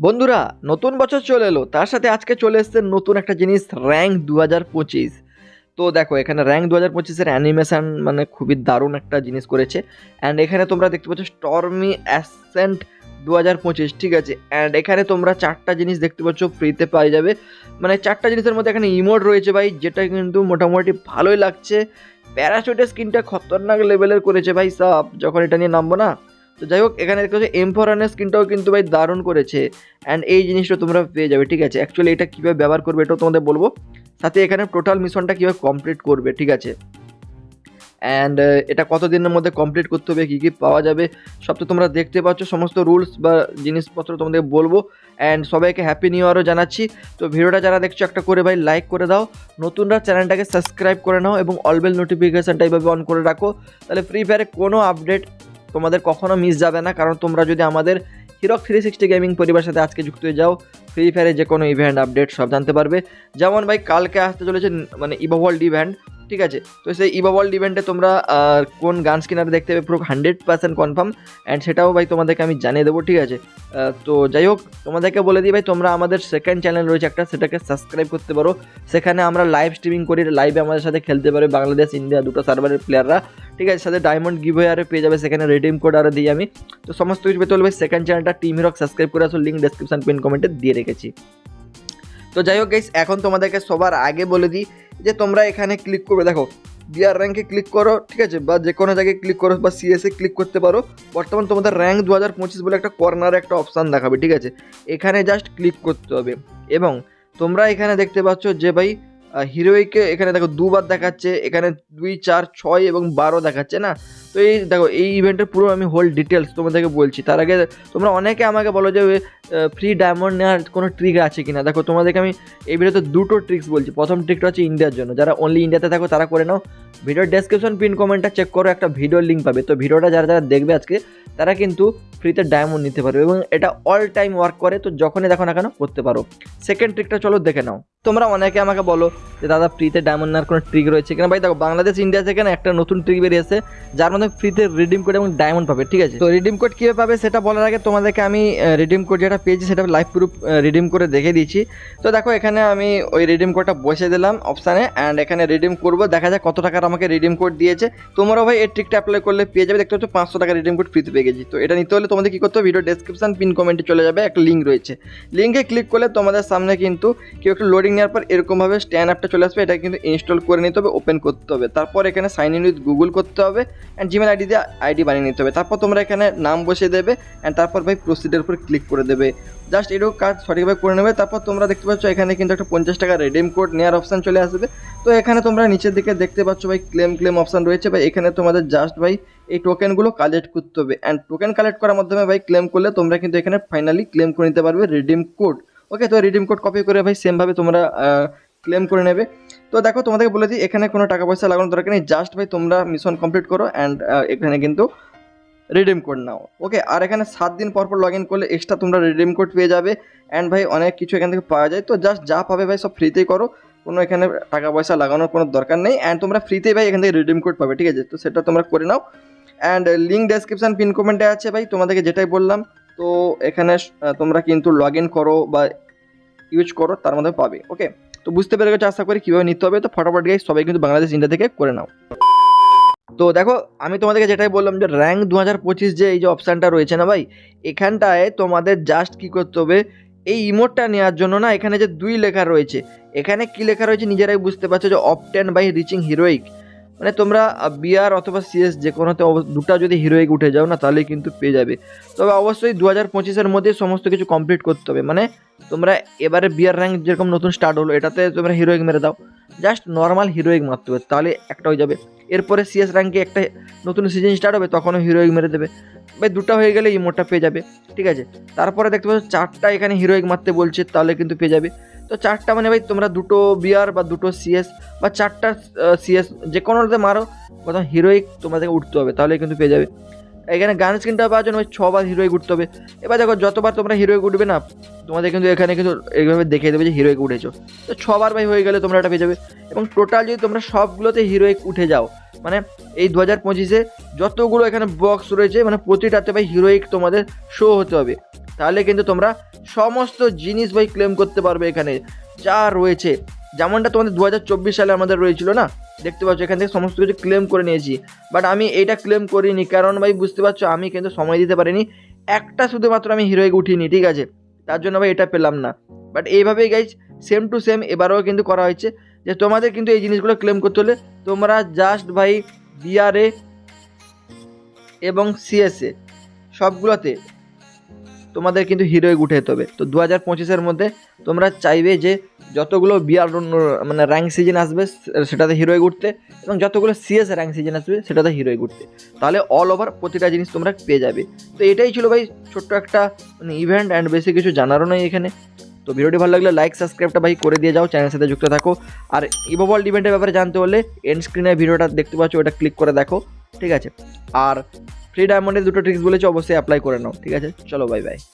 বন্ধুরা, নতুন বছর চলে এলো, তার সাথে আজকে চলে এসছে নতুন একটা জিনিস, র্যাঙ্ক দু হাজার পঁচিশ। তো দেখো, এখানে র্যাঙ্ক দু হাজার পঁচিশের অ্যানিমেশন মানে খুবই দারুণ একটা জিনিস করেছে। অ্যান্ড এখানে তোমরা দেখতে পাচ্ছ স্টর্মি অ্যাসেন্ট দু হাজার পঁচিশ, ঠিক আছে? অ্যান্ড এখানে তোমরা চারটা জিনিস দেখতে পাচ্ছ ফ্রিতে পাই যাবে। মানে চারটা জিনিসের মধ্যে এখানে ইমোট রয়েছে ভাই, যেটা কিন্তু মোটামুটি ভালোই লাগছে। প্যারাশুটের স্কিনটা খতরনাক লেভেলের করেছে ভাই সাপ যখন এটা নিয়ে নামবো না তো যাই হোক, এখানে দেখতে পাচ্ছ এমফোরানের স্কিনটাও কিন্তু ভাই দারুণ করেছে। অ্যান্ড এই জিনিসটা তোমরা পেয়ে যাবে, ঠিক আছে? অ্যাকচুয়ালি এটা কীভাবে ব্যবহার করবে এটাও তোমাদের বলব। সাথে এখানে টোটাল মিশনটা কীভাবে কমপ্লিট করবে, ঠিক আছে? অ্যান্ড এটা কত দিনের মধ্যে কমপ্লিট করতে হবে, কী কী পাওয়া যাবে, সব তো তোমরা দেখতে পাচ্ছ। সমস্ত রুলস বা জিনিসপত্র তোমাদের বলব। অ্যান্ড সবাইকে হ্যাপি নিউ ইয়ারও জানাচ্ছি। তো ভিডিওটা যারা দেখছ, একটা করে ভাই লাইক করে দাও। নতুনরা চ্যানেলটাকে সাবস্ক্রাইব করে নাও এবং অলবেল নোটিফিকেশানটা এইভাবে অন করে রাখো। তাহলে ফ্রি ফায়ারে কোনো আপডেট তোমাদের কখনো মিস যাবে না, কারণ তোমরা যদি আমাদের হিরক থ্রি সিক্সটি গেমিং পরিবারের সাথে আজকে যুক্ত হয়ে যাও ফ্রি ফায়ারে যে কোনো ইভেন্ট আপডেট সব জানতে পারবে। যেমন ভাই, কালকে আসতে চলেছে মানে ইভা ওয়ার্ল্ড ইভেন্ট ঠিক আছে? তো সেই ইভা ওয়ার্ল্ড ইভেন্টে তোমরা কোন গান স্কিনার দেখতে পাবে পুরো হান্ড্রেড পার্সেন্ট কনফার্ম অ্যান্ড সেটাও ভাই তোমাদেরকে আমি জানিয়ে দেবো, ঠিক আছে? তো যাই হোক, তোমাদেরকে বলে দিই ভাই, তোমরা আমাদের সেকেন্ড চ্যানেল রয়েছে একটা, সেটাকে সাবস্ক্রাইব করতে পারো। সেখানে আমরা লাইভ স্ট্রিমিং করি লাইভে আমাদের সাথে খেলতে পারে বাংলাদেশ ইন্ডিয়া দুটো সার্ভারের প্লেয়াররা ঠিক আছে, সাথে ডায়মন্ড গিভ আরে পেয়ে যাবে, সেখানে রেডিম কোড আরও দিই আমি। তো সমস্ত কিছু পেতে হলে সেকেন্ড চ্যানেলটা টিম হিরক সাবস্ক্রাইব করে আসো লিঙ্ক ডেসক্রিপশন পিন কমেন্টে দিয়ে রেখেছি। তো যাই হোক গাইস এখন তোমাদেরকে সবার আগে বলে দিই যে তোমরা এখানে ক্লিক করবে। দেখো বিআর র্যাঙ্কে ক্লিক করো, ঠিক আছে, বা যে কোনো জায়গায় ক্লিক করো, বা সিএসএ ক্লিক করতে পারো। বর্তমান তোমাদের র্যাঙ্ক দু হাজার পঁচিশ বলে একটা কর্নারে একটা অপশান দেখাবে, ঠিক আছে। এখানে জাস্ট ক্লিক করতে হবে। এবং তোমরা এখানে দেখতে পাচ্ছ যে ভাই হিরোইকে এখানে দেখো দুবার দেখাচ্ছে, এখানে দুই, চার, ছয় এবং বারো দেখাচ্ছে, না? তো এই দেখো, এই ইভেন্টের পুরো আমি হোল ডিটেলস তোমাদেরকে বলছি। তার আগে তোমরা অনেকে আমাকে বলো যে ফ্রি ডায়মন্ড নেওয়ার কোনো ট্রিক আছে কিনা? দেখো, তোমাদেরকে আমি এই ভিডিওতে দুটো ট্রিক্স বলছি। প্রথম ট্রিকটা হচ্ছে ইন্ডিয়ার জন্য। যারা অনলি ইন্ডিয়াতে থাকো, তারা করে নাও। ভিডিওর ডেসক্রিপশন পিন কমেন্টটা চেক করো, একটা ভিডিওর লিঙ্ক পাবে। তো ভিডিওটা যারা যারা দেখবে আজকে, তারা কিন্তু ফ্রিতে ডায়মন্ড নিতে পারবে এবং এটা অল টাইম ওয়ার্ক করে, তো যখনই দেখো না কেন, করতে পারো। সেকেন্ড ট্রিকটা চলো দেখে নাও। তোমরা অনেকে আমাকে বলো যে, দাদা ফ্রিতে ডায়মন্ড নেওয়ার কোনো ট্রিক রয়েছে কিনা? ভাই, দেখো, বাংলাদেশ ইন্ডিয়া থেকে না একটা নতুন ট্রিক বেরিয়েছে যার মধ্যে ফ্রিতে রিডিম কোড এবং ডায়মন্ড পাবে, ঠিক আছে? তো রিডিম কোড কীভাবে পাবে সেটা বলার আগে তোমাদেরকে আমি রিডিম কোড যেটা পেয়েছি, সেটা লাইভ প্রুফ রিডিম করে দেখে দিয়েছি। তো দেখো, এখানে আমি ওই রিডিম কোডটা বসে দিলাম অপশানে অ্যান্ড এখানে রিডিম করব। দেখা যায় কত টাকার আমাকে রিডিম কোড দিয়েছে। তোমরাও ভাই এই ট্রিকটা অ্যাপ্লাই করলে পেয়ে যাবে। দেখতে পাচ্ছ পাঁচশো টাকা রিডিম কোড ফ্রিতে পেয়ে গেছি। তো এটা নিতে হলে তোমাদের কী করতে হবে? ভিডিও ডেসক্রিপশন পিন কমেন্টে চলে যাবে। একটা লিঙ্ক রয়েছে। লিঙ্কে ক্লিক করলে তোমাদের সামনে কিন্তু কেউ একটু লোডিং নেওয়ার পর এরকমভাবে স্ট্যান্ড অ্যাপটা চলে আসবে। এটা কিন্তু ইনস্টল করে নিতে হবে ওপেন করতে হবে। তারপর এখানে সাইন ইন উইথ গুগল করতে হবে অ্যান্ড জিমেল আইডি দিয়ে আইডি বানিয়ে নিতে হবে। তারপর তোমরা এখানে নাম বসিয়ে দেবে অ্যান্ড তারপর ভাই প্রসিডের উপর ক্লিক করে দেবে। জাস্ট এটুকু কাজ সঠিকভাবে করে নেবে। তারপর তোমরা দেখতে পাচ্ছ, এখানে কিন্তু একটা পঞ্চাশ টাকা রেডিম কোড নেওয়ার অপশান চলে আসবে। তো এখানে তোমরা নিচের দিকে দেখতে পাচ্ছ ভাই ক্লেম ক্লেম অপশান রয়েছে ভাই। এখানে তোমাদের জাস্ট ভাই, এই টোকেনগুলো কালেক্ট করতে হবে। অ্যান্ড টোকেন কালেক্ট করার মাধ্যমে ভাই ক্লেম করলে তোমরা কিন্তু এখানে ফাইনালি ক্লেম করে নিতে পারবে রিডিম কোড ওকে তো রিডিম কোড কপি করে ভাই সেমভাবে তোমরা ক্লেম করে নেবে। তো দেখো, তোমাদেরকে বলে দিই, এখানে কোনো টাকা পয়সা লাগানোর দরকার নেই। জাস্ট ভাই, তোমরা মিশন কমপ্লিট করো। অ্যান্ড এখানে কিন্তু রিডিম কোড নাও। ওকে আর এখানে সাত দিন পর পর লগ ইন করলে এক্সট্রা তোমরা রিডিম কোড পেয়ে যাবে। অ্যান্ড ভাই, অনেক কিছু এখান থেকে পাওয়া যায়। তো জাস্ট যা পাবে ভাই, সব ফ্রিতেই করো। কোনো এখানে টাকা পয়সা লাগানোর কোনো দরকার নেই। অ্যান্ড তোমরা ফ্রিতেই ভাই, এখান থেকে রিডিম কোড পাবে, ঠিক আছে? তো সেটা তোমরা করে নাও। অ্যান্ড লিঙ্ক ডেসক্রিপশন পিন কমেন্টে আছে ভাই, তোমাদেরকে যেটাই বললাম। তো এখানে তোমরা কিন্তু লগ ইন করো বা ইউজ করো, তার মধ্যে পাবে। ওকে তো বুঝতে পেরে গেছো? আশা করি কীভাবে নিতে হবে। তো ফটাফট গাই সবাই কিন্তু বাংলাদেশ ইন্ডিয়া থেকে করে নাও। তো দেখো, আমি তোমাদেরকে যেটাই বললাম যে র্যাঙ্ক দু হাজার পঁচিশ যে এই যে অপশানটা রয়েছে না ভাই, এখানটায় তোমাদের জাস্ট কী করতে হবে, এই ইমোটটা নেওয়ার জন্য না এখানে যে দুই লেখা রয়েছে, এখানে কি লেখা রয়েছে নিজেরাই বুঝতে পারছ যে অপটেন বাই রিচিং হিরোইক মানে তোমরা বিআর অথবা সিএস যে কোনোতে দুটো যদি হিরোইক উঠে যাও না তাহলে কিন্তু পেয়ে যাবে। তবে অবশ্যই দু হাজার পঁচিশের মধ্যে সমস্ত কিছু কমপ্লিট করতে হবে। মানে তোমরা এবারে বিআর র্যাঙ্ক যেরকম নতুন স্টার্ট হলো, এটাতে তোমরা হিরোইক মেরে দাও। জাস্ট নর্মাল হিরোইক মারতে হবে, তাহলে একটা হয়ে যাবে। এরপরে সিএস র্যাঙ্কে একটা নতুন সিজন স্টার্ট হবে, তখনও হিরোইক মেরে দেবে। ভাই, দুটো হয়ে গেলে ইমোটটা পেয়ে যাবে, ঠিক আছে? তারপরে দেখতে পাচ্ছ চারটা এখানে হিরোইক মারতে বলছে, তাহলে কিন্তু পেয়ে যাবে। তো চারটা মানে ভাই, তোমরা দুটো বিয়ার বা দুটো সিএস বা চারটা সিএস যে কোনোতে মারো, প্রথম হিরোইক তোমাদেরকে উঠতে হবে, তাহলে কিন্তু পেয়ে যাবে। এখানে গান স্ক্রিনটা পাওয়ার জন্য ছবার হিরোইক উঠতে হবে। এবার দেখো, যতবার তোমরা হিরোইক উঠবে না, তোমাদের কিন্তু এখানে কিন্তু এইভাবে দেখিয়ে দেবে যে হিরোইক উঠেছো তো ছবার ভাই হয়ে গেলে তোমরা এটা পেয়ে যাবে। এবং টোটাল যদি তোমরা সবগুলোতে হিরোইক উঠে যাও মানে এই দু হাজার পঁচিশে যতগুলো এখানে বক্স রয়েছে মানে প্রতিটাতে ভাই হিরোইক তোমাদের শো হতে হবে। তাহলে কিন্তু তোমরা সমস্ত জিনিস ভাই ক্লেম করতে পারবে এখানে। যা রয়েছে, যেমনটা তোমাদের দু হাজার চব্বিশ সালে আমাদের রয়েছিল না? দেখতে পাচ্ছ, এখান থেকে সমস্ত কিছু ক্লেম করে নিয়েছি। বাট আমি এটা ক্লেম করিনি, কারণ ভাই বুঝতে পারছ, আমি কিন্তু সময় দিতে পারিনি। একটা শুধুমাত্র আমি হিরোইক উঠিনি, ঠিক আছে? তার জন্য ভাই এটা পেলাম না। বাট এইভাবেই গাইজ সেম টু সেম এবারেও কিন্তু করা হয়েছে। যে তোমাদের কিন্তু এই জিনিসগুলো ক্লেম করতে হলে তোমরা জাস্ট ভাই বিআরএ এবং সিএসএ সবগুলোতে। তোমাদের কিন্তু হিরোইক উঠে যেতে হবে। তো দু হাজার পঁচিশের মধ্যে তোমরা চাইবে যে যতগুলো বিআর মানে র্যাঙ্ক সিজন আসবে, সেটাতে হিরোইক উঠতে এবং যতগুলো সিএস র্যাঙ্ক সিজন আসবে, সেটাতে হিরোইক উঠতে। তাহলে অল ওভার প্রতিটা জিনিস তোমরা পেয়ে যাবে। তো এটাই ছিল ভাই ছোট্ট একটা মানে ইভেন্ট অ্যান্ড বেশি কিছু জানারও নয় এখানে। তো ভিডিওটি ভালো লাগলে লাইক সাবস্ক্রাইবটা ভাই করে দিয়ে যাও চ্যানেলের সাথে যুক্ত থাকো। আর ইভোবল ইভেন্টের ব্যাপারে জানতে হলে এন্ড স্ক্রিনে ভিডিওটা দেখতে পাচ্ছ, ওটা ক্লিক করে দেখো। ঠিক আছে? আর ফ্রি ডায়মন্ডের দুটো ট্রিক্স বলেছি অবশ্যই অ্যাপ্লাই করে নাও ঠিক আছে? চলো বাই বাই